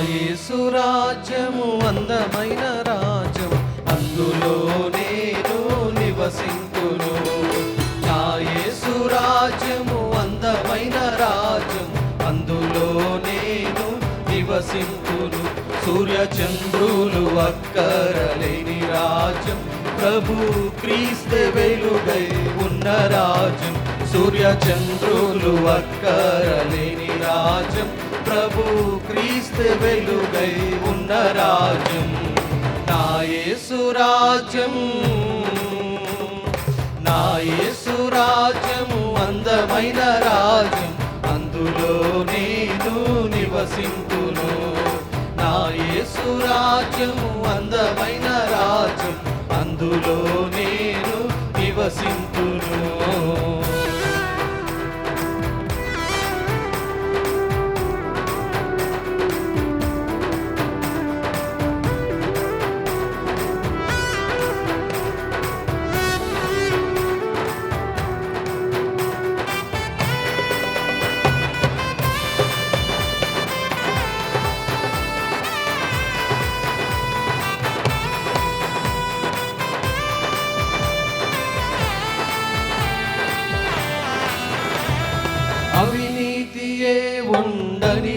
యేసు రాజ్యము అందమైన రాజ్యం అందులో నేను నివసింతును. నా యేసు రాజ్యము అందమైన రాజ్యం అందులో నేను నివసింతును. సూర్య చంద్రులు అక్కరలేని రాజ్యం. ప్రభు క్రీస్తు వెలుగై ఉన్న రాజ్యం. సూర్య చంద్రులు అక్కరలేని రాజ్యం. ప్రభు క్రీస్తు వెలుగై ఉన్న రాజ్యం. నా యేసు రాజ్యం. నా యేసు రాజ్యము అందమైన రాజ్యం. అందులో నేను నివసింతును. నా యేసు రాజ్యము అందమైన రాజ్యం. అందులో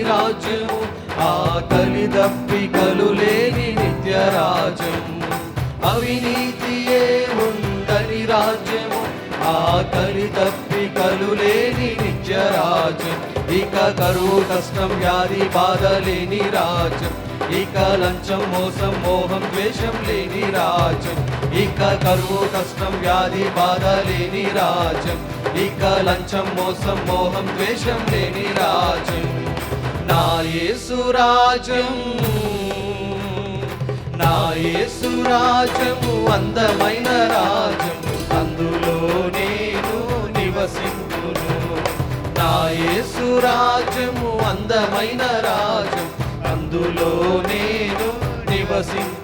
రాజ్యము ఆకలి దప్పికలు లేని నిత్య రాజ్యము అవినీతియే ఉందని రాజ్యము ఆకలి దప్పికలు లేని నిత్య రాజ్యం ఇక కరువు కష్టం వ్యాధి బాధ లేని రాజ్యం ఇక లంచం మోసం మోహం ద్వేషం లేని రాజ్యం ఇక కరువు కష్టం వ్యాధి బాధ లేని రాజ్యం ఇక లంచం మోసం మోహం ద్వేషం లేని రాజ్యం యేసు నా యేసురాజ్యము అందమైన రాజ్యం అందులో నేను నివసింపును. నా యేసురాజ్యము అందమైన రాజ్యం అందులో నేను నివసింపు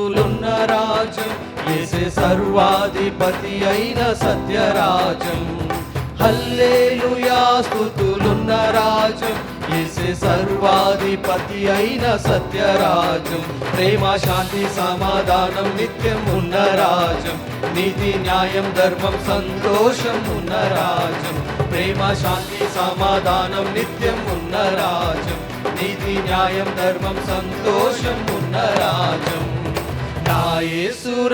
స్తుతులున్న రాజం. యేసే సర్వాధిపతి అయిన సత్యరాజం. హల్లేలుయా స్థుతులున్న రాజం. యేసే సర్వాధిపతి అయిన సత్యరాజం. ప్రేమ శాంతి సమాధానం నిత్యం ఉన్న రాజం. నీతి న్యాయం ధర్మం సంతోషం ఉన్న రాజం. ప్రేమ శాంతి సమాధానం నిత్యం ఉన్న రాజం. నీతి న్యాయం ధర్మం సంతోషం ఉన్న రాజం. నా యేసు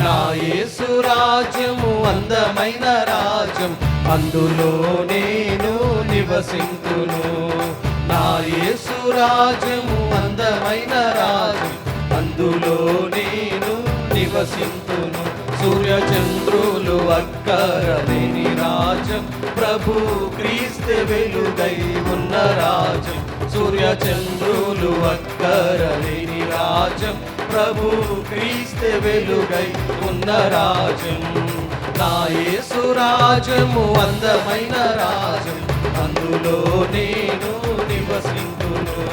నా అందమైన రాజ్యం. అందులో నేను నివసింతును. నా యేసు అందమైన రాజ్యం. అందులో నేను నివసింతును. సూర్య చంద్రులు అక్కరలేని రాజ్యం. ప్రభు క్రీస్తు వెలుగై ఉన్న రాజ్యం. సూర్య చంద్రులు అక్కరలేని రాజ్యం ప్రభు క్రీస్తు వెలుగై ఉన్న రాజ్యం నా యేసు రాజ్యము అందమైన రాజ్యం అందులో నేను నివసింతును.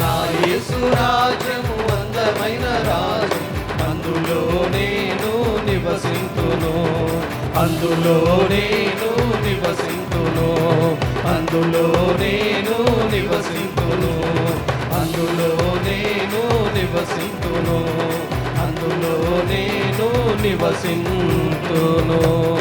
నా యేసు రాజ్యము అందమైన రాజ్యం అందులో నేను నివసింతును. అందులో నేను నివసింతును. అందులో నేను నివసింతును. అందులో నేను నివసింతును. అందులో నేను నివసింతును.